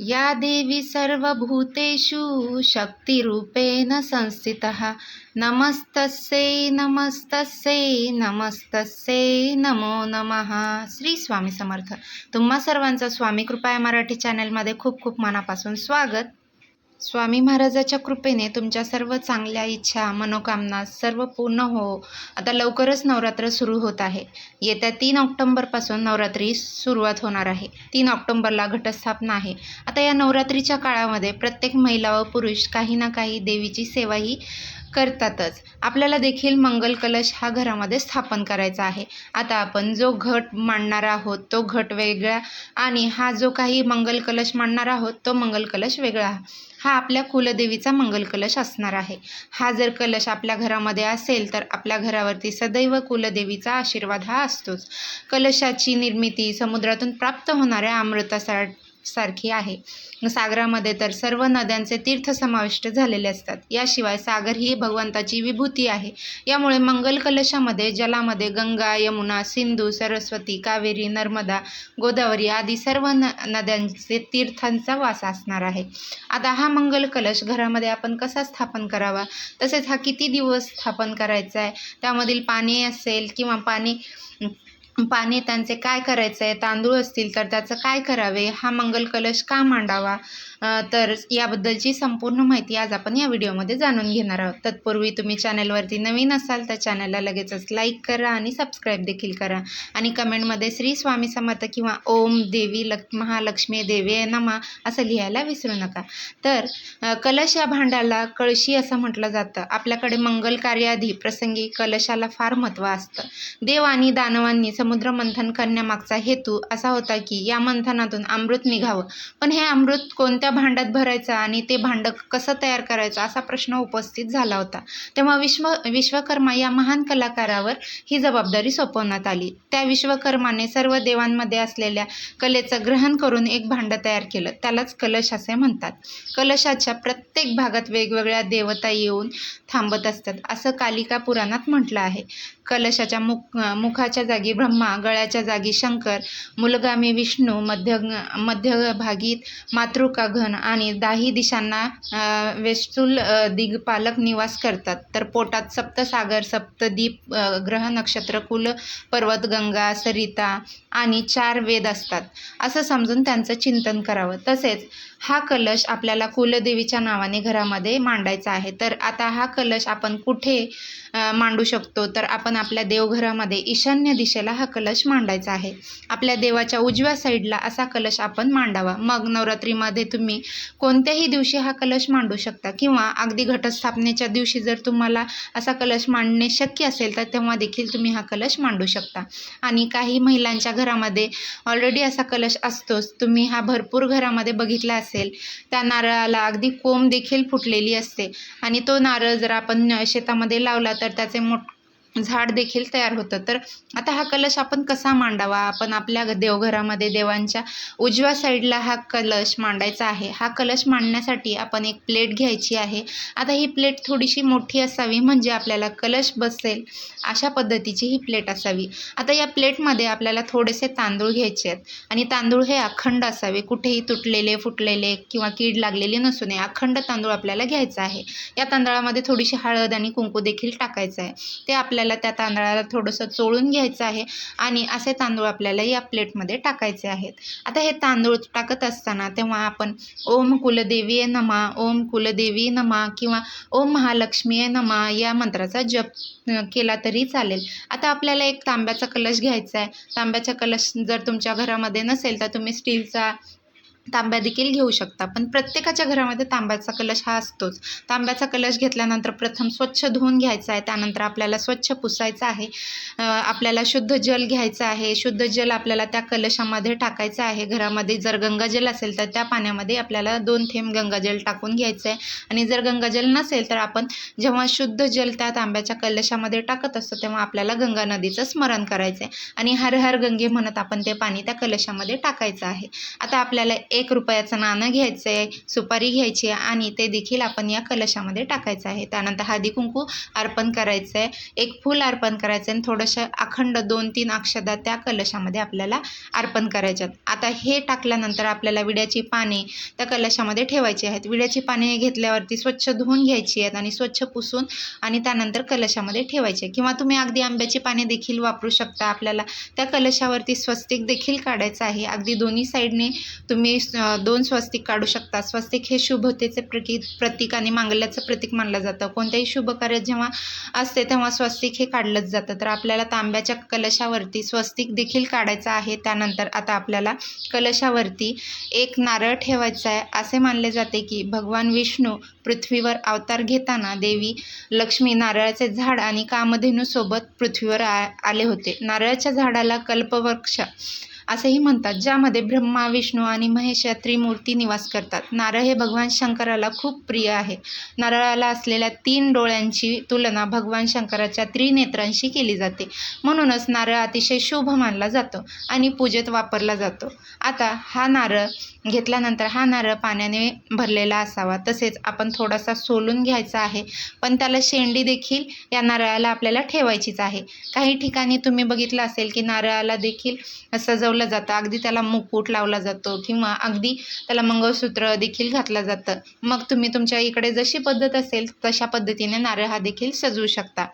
या देवी सर्वभूतेषु शक्तिरूपेण संस्थितः। नमस्तस्यै नमस्तस्यै नमस्तस्यै नमो नमः। श्री स्वामी समर्थ। तुम्हा सर्वांचं स्वामी कृपया मराठी चॅनलमध्ये खूप खूप मनापासून स्वागत। स्वामी महाराजाच्या कृपेने तुमच्या सर्व चांगल्या इच्छा मनोकामना सर्व पूर्ण हो. आता लवकरच नवरात्र सुरू होत आहे. येत्या तीन ऑक्टोंबरपासून नवरात्री सुरुवात होणार आहे. तीन ऑक्टोंबरला घटस्थापना आहे. आता या नवरात्रीच्या काळामध्ये प्रत्येक महिला व पुरुष काही ना काही देवीची सेवाही करतातच. आपल्याला देखील मंगल कलश हा घरामध्ये स्थापन करायचा आहे. आता आपण जो घट मांडणार आहोत तो घट वेगळा आणि हा जो काही मंगल कलश मांडणार आहोत तो मंगल कलश वेगळा. हा आपल्या कुलदेवीचा मंगल कलश असणार आहे. हा जर कलश आपल्या घरामध्ये असेल तर आपल्या घरावरती सदैव कुलदेवीचा आशीर्वाद हा असतोच. कलशाची निर्मिती समुद्रातून प्राप्त होणाऱ्या अमृतासाठी सारखी आहे. सागरामध्ये तर सर्व नद्यांचे तीर्थ समाविष्ट झालेले असतात. याशिवाय सागर ही भगवंताची विभूती आहे. यामुळे मंगल कलशामध्ये जलामध्ये गंगा यमुना सिंधू सरस्वती कावेरी नर्मदा गोदावरी आदी सर्व न नद्यांचे तीर्थांचा वास असणार आहे. आता हा मंगल कलश घरामध्ये आपण कसा स्थापन करावा? तसेच हा किती दिवस स्थापन करायचा आहे? त्यामधील पाणी असेल किंवा पाणी पाणी त्यांचे काय करायचं आहे तांदूळ असतील तर त्याचं काय करावे? हा मंगल कलश का मांडावा? तर याबद्दलची संपूर्ण माहिती आज आपण या व्हिडिओमध्ये जाणून घेणार आहोत. तत्पूर्वी तुम्ही चॅनलवरती नवीन असाल तर चॅनलला लगेचच लाईक करा आणि सबस्क्राईब देखील करा. आणि कमेंटमध्ये श्री स्वामी समर्थ किंवा ओम देवी लक् महालक्ष्मी देवी नमा असं लिहायला विसरू नका. तर कलश या भांड्याला कळशी असं म्हटलं जातं. आपल्याकडे मंगल कार्याआधी प्रसंगी कलशाला फार महत्त्व असतं. देव आणि दानवांनी समुद्र मंथन करण्यामागचा हेतू असा होता की या मंथनातून अमृत निघावं. पण हे अमृत कोणत्या भांड्यात भरायचं आणि ते भांडं कसं तयार करायचं असा प्रश्न उपस्थित झाला होता. तेव्हा विश्व विश्वकर्मा या महान कलाकारावर ही जबाबदारी सोपवण्यात आली. त्या विश्वकर्माने सर्व देवांमध्ये असलेल्या कलेचं ग्रहण करून एक भांडं तयार केलं. त्यालाच कलश असे म्हणतात. कलशाच्या प्रत्येक भागात वेगवेगळ्या देवता येऊन थांबत असतात असं कालिका पुराणात म्हटलं आहे. कलशाच्या मुख मुखाच्या जागी ब्रह्मा गळ्याच्या जागी शंकर मुलगामी विष्णू मध्य मध्यभागीत मातृका घन आणि दाही दिशांना वेस्तूल दिग्पालक निवास करतात. तर पोटात सप्तसागर सप्तदीप ग्रह नक्षत्र कुल पर्वत गंगा सरिता आणि चार वेद असतात. असं समजून त्यांचं चिंतन करावं. तसेच हा कलश आपल्याला कुलदेवीच्या नावाने घरामध्ये मांडायचा आहे. तर आता हा कलश आपण कुठे मांडू शकतो? तर आपण आपल्या देवघरामध्ये ईशान्य दिशेला हा कलश मांडायचा आहे. आपल्या देवाच्या उजव्या साईडला असा कलश आपण मांडावा. मग नवरात्रीमध्ये तुम्ही कोणत्याही दिवशी हा कलश मांडू शकता किंवा अगदी घटस्थापनेच्या दिवशी जर तुम्हाला असा कलश मांडणे शक्य असेल तर तेव्हा देखील तुम्ही हा कलश मांडू शकता. आणि काही महिलांच्या घरामध्ये ऑलरेडी असा कलश असतोच. तुम्ही हा भरपूर घरामध्ये बघितला असेल. त्या नारळाला अगदी कोंब देखील फुटलेली असते. आणि तो नारळ जर आपण शेतामध्ये लावला तर त्याचे मोठ झाड देखील तयार होतं. तर आता हा कलश आपण कसा मांडावा? आपण आपल्या देवघरामध्ये देवांच्या उजव्या साईडला हा कलश मांडायचा आहे. हा कलश मांडण्यासाठी आपण एक प्लेट घ्यायची आहे. आता ही प्लेट थोडीशी मोठी असावी म्हणजे आपल्याला कलश बसेल अशा पद्धतीची ही प्लेट असावी. आता या प्लेटमध्ये आपल्याला थोडेसे तांदूळ घ्यायचे आहेत. आणि तांदूळ हे अखंड असावे. कुठेही तुटलेले फुटलेले किंवा कीड लागलेली नसू नये. अखंड तांदूळ आपल्याला घ्यायचा आहे. या तांदळामध्ये थोडीशी हळद आणि कुंकू देखील टाकायचं आहे. ते आपल्या आपल्याला त्या तांदळाला थोडंसं चोळून घ्यायचं आहे आणि असे तांदूळ आपल्याला या प्लेटमध्ये टाकायचे आहेत. आता हे तांदूळ टाकत असताना तेव्हा आपण ओम कुलदेवी नमा ओम कुलदेवी नमा किंवा ओम महालक्ष्मी नमा या मंत्राचा जप केला तरी चालेल. आता आपल्याला एक तांब्याचा कलश घ्यायचा आहे. तांब्याचा कलश जर तुमच्या घरामध्ये नसेल तर तुम्ही स्टीलचा तांब्या देखील घेऊ शकता. पण प्रत्येकाच्या घरामध्ये तांब्याचा कलश हा असतोच. तांब्याचा कलश घेतल्यानंतर प्रथम स्वच्छ धुवून घ्यायचा आहे. त्यानंतर आपल्याला स्वच्छ पुसायचं आहे. आपल्याला शुद्ध जल घ्यायचं आहे. शुद्ध जल आपल्याला त्या कलशामध्ये टाकायचं आहे. घरामध्ये जर गंगाजल असेल तर त्या पाण्यामध्ये आपल्याला दोन थेंब गंगाजल टाकून घ्यायचं आहे आणि जर गंगाजल नसेल तर आपण जेव्हा शुद्ध जल त्या तांब्याच्या कलशामध्ये टाकत असतो तेव्हा आपल्याला गंगा नदीचं स्मरण करायचं आहे आणि हर हर गंगे म्हणत आपण ते पाणी त्या कलशामध्ये टाकायचं आहे. आता आपल्याला एक रुपयाचं नाणं घ्यायचं आहे सुपारी घ्यायची आहे आणि ते देखील आपण या कलशामध्ये टाकायचं आहे. त्यानंतर हळदी कुंकू अर्पण करायचं आहे एक फूल अर्पण करायचं आहे आणि थोडंसं अखंड दोन तीन अक्षदा त्या कलशामध्ये आपल्याला अर्पण करायच्यात आता हे टाकल्यानंतर आपल्याला विड्याची पाने त्या कलशामध्ये ठेवायची आहेत. विड्याची पाने घेतल्यावरती स्वच्छ धुवून घ्यायची आहेत आणि स्वच्छ पुसून आणि त्यानंतर कलशामध्ये ठेवायचे किंवा तुम्ही अगदी आंब्याची पाने देखील वापरू शकता. आपल्याला त्या कलशावरती स्वस्तिक देखील काढायचं आहे. अगदी दोन्ही साईडने तुम्ही दोन स्वस्तिक काढू शकता. स्वस्तिक हे शुभतेचे प्रतीक प्रतीक आणि मांगल्याचं प्रतीक मानलं जातं. कोणत्याही शुभ कार्य जेव्हा असते तेव्हा स्वस्तिक हे काढलंच जातं. तर आपल्याला तांब्याच्या कलशावरती स्वस्तिक देखील काढायचं आहे. त्यानंतर आता आपल्याला कलशावरती एक नारळ ठेवायचा आहे. असे मानले जाते की भगवान विष्णू पृथ्वीवर अवतार घेताना देवी लक्ष्मी नारळाचे झाड आणि कामधेनूसोबत पृथ्वीवर आ आले होते. नारळाच्या झाडाला कल्पवृक्ष असेही म्हणतात ज्यामध्ये ब्रह्मा विष्णू आणि महेश या त्रिमूर्ती निवास करतात. नारळ हे भगवान शंकराला खूप प्रिय आहे. नारळाला असलेल्या तीन डोळ्यांची तुलना भगवान शंकराच्या त्रिनेत्रांशी केली जाते. म्हणूनच नारळ अतिशय शुभ मानला जातो आणि पूजेत वापरला जातो. आता हा नारळ घेतल्यानंतर हा नारळ पाण्याने भरलेला असावा. तसेच आपण थोडासा सोलून घ्यायचा आहे पण त्याला शेंडी देखील या नारळाला आपल्याला ठेवायचीच आहे. काही ठिकाणी तुम्ही बघितलं असेल की नारळाला देखील सजवलं जातं. अगदी त्याला मुकुट लावला जातो किंवा अगदी त्याला मंगळसूत्र देखील घातलं जातं. मग तुम्ही तुमच्या इकडे जशी पद्धत असेल तशा पद्धतीने नारळ हा देखील सजवू शकता.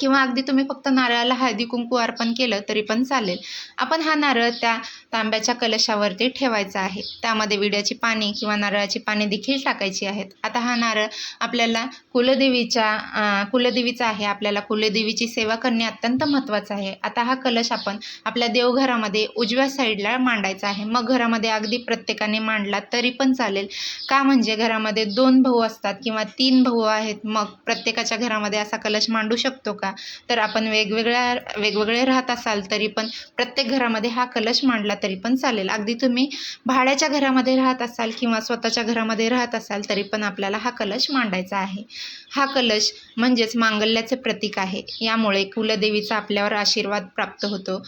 किंवा अगदी तुम्ही फक्त नारळाला हळदी कुंकू अर्पण केलं तरी पण चालेल. आपण हा नारळ त्या तांब्याच्या कलशावरती ठेवायचा आहे. त्यामध्ये विड्याची पाने किंवा नारळाची पाने देखील टाकायची आहेत. आता हा नारळ आपल्याला कुलदेवीच्या कुलदेवीचा आहे. आपल्याला कुलदेवीची सेवा करणे अत्यंत महत्त्वाचं आहे. आता हा कलश आपण आपल्या देवघरामध्ये उजव्या साईडला मांडायचा आहे. मग घरामध्ये अगदी प्रत्येकाने मांडला तरी पण चालेल. का म्हणजे घरामध्ये दोन भाऊ असतात किंवा तीन भाऊ आहेत. मग प्रत्येकाच्या घरामध्ये असा कलश मांडू शकतो का? तर आपण वेगवेगळ्या वेगवेगळे राहत असाल तरी पण प्रत्येक घरामध्ये हा कलश मांडला तरी पण चालेल. अगदी तुम्ही भाड्याच्या घरामध्ये राहत असाल किंवा स्वतःच्या घरामध्ये राहत असाल तरी पण आपल्याला हा कलश मांडायचा आहे. हा कलश म्हणजेच मांगल्याचे प्रतीक आहे. यामुळे कुलदेवीचा आपल्यावर आशीर्वाद प्राप्त होतो.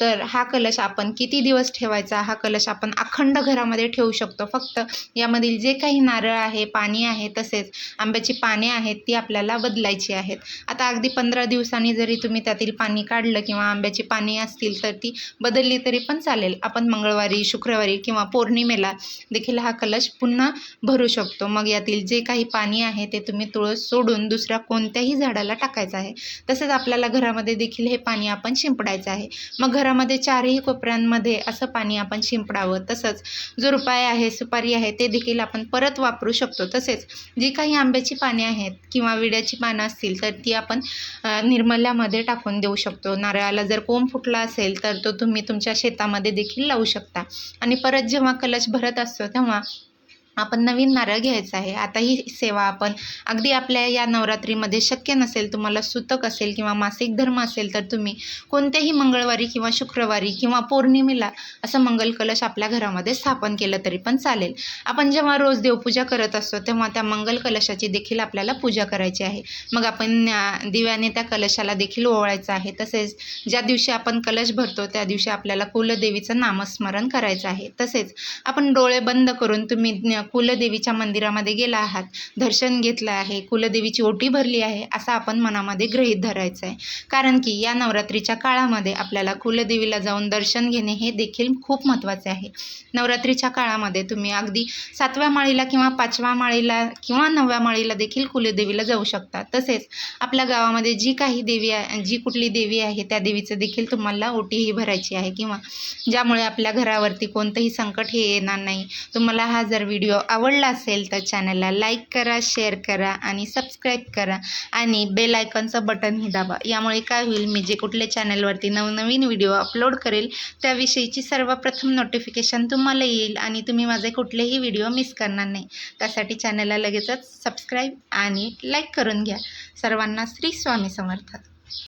तर हा कलश आपण किती दिवस ठेवायचा? हा कलश आपण अखंड घरामध्ये ठेवू शकतो. फक्त यामधील जे काही नारळ आहे पाणी आहे तसेच आंब्याची पाने आहेत ती आपल्याला बदलायची आहेत. आता अगदी पण पंधरा दिवसांनी जरी तुम्ही त्यातील पाणी काढलं किंवा आंब्याची पाने असतील तर ती बदलली तरी पण चालेल. आपण मंगळवारी शुक्रवारी किंवा पौर्णिमेला देखील हा कलश पुन्हा भरू शकतो. मग यातील जे काही पाणी आहे ते तुम्ही तुळस सोडून दुसऱ्या कोणत्याही झाडाला टाकायचं आहे. तसेच आपल्याला घरामध्ये देखील हे पाणी आपण शिंपडायचं आहे. मग घरामध्ये चारही कोपऱ्यांमध्ये असं पाणी आपण शिंपडावं. तसंच जो रुपाय आहे सुपारी आहे ते देखील आपण परत वापरू शकतो. तसेच जी काही आंब्याची पाने आहेत किंवा विड्याची पानं असतील तर ती आपण निर्मल्यामध्ये टाकून देऊ शकतो. नारळाला जर कोंब फुटला असेल तर तो तुम्ही तुमच्या शेतामध्ये देखील लावू शकता. आणि परत जेव्हा कलश भरत असतो तेव्हा आपण नवीन नारळ घ्यायचा आहे. आता ही सेवा आपण अगदी आपल्या या नवरात्रीमध्ये शक्य नसेल तुम्हाला सुतक असेल किंवा मासिक धर्म असेल तर तुम्ही कोणत्याही मंगळवारी किंवा शुक्रवारी किंवा पौर्णिमेला असं मंगल कलश आपल्या घरामध्ये स्थापन केलं तरी पण चालेल. आपण जेव्हा रोज देवपूजा करत असतो तेव्हा त्या मंगल कलशाची देखील आपल्याला पूजा करायची आहे. मग आपण दिव्याने त्या कलशाला देखील ओवाळायचं आहे. तसेच ज्या दिवशी आपण कलश भरतो त्या दिवशी आपल्याला कुलदेवीचं नामस्मरण करायचं आहे. तसेच आपण डोळे बंद करून तुम्ही कुलदेवीच्या मंदिरामध्ये गेला आहात दर्शन घेतलं आहे कुलदेवीची ओटी भरली आहे असं आपण मनामध्ये गृहीत धरायचं आहे कारण की या नवरात्रीच्या काळामध्ये आपल्याला कुलदेवीला जाऊन दर्शन घेणे हे देखील खूप महत्त्वाचे आहे. नवरात्रीच्या काळामध्ये तुम्ही अगदी सातव्या माळीला किंवा पाचव्या माळीला किंवा नवव्या माळीला देखील कुलदेवीला जाऊ शकता. तसेच आपल्या गावामध्ये जी काही देवी आहे जी कुठली देवी आहे त्या देवीचं देखील तुम्हाला ओटीही भरायची आहे किंवा ज्यामुळे आपल्या घरावरती कोणतंही संकट हे येणार नाही. तुम्हाला हा जर व्हिडिओ व्हिडिओ आवडला असेल तर चॅनलला लाईक करा शेअर करा आणि सबस्क्राईब करा. आणि बेल आयकॉनचं बटनही दाबा. यामुळे काय होईल मी जे कुठल्या चॅनलवरती नवनवीन व्हिडिओ अपलोड करेल त्याविषयीची सर्वप्रथम नोटिफिकेशन तुम्हाला येईल आणि तुम्ही माझे कुठलेही व्हिडिओ मिस करणार नाही. त्यासाठी चॅनलला लगेचच सबस्क्राईब आणि लाईक करून घ्या. सर्वांना श्री स्वामी समर्थ.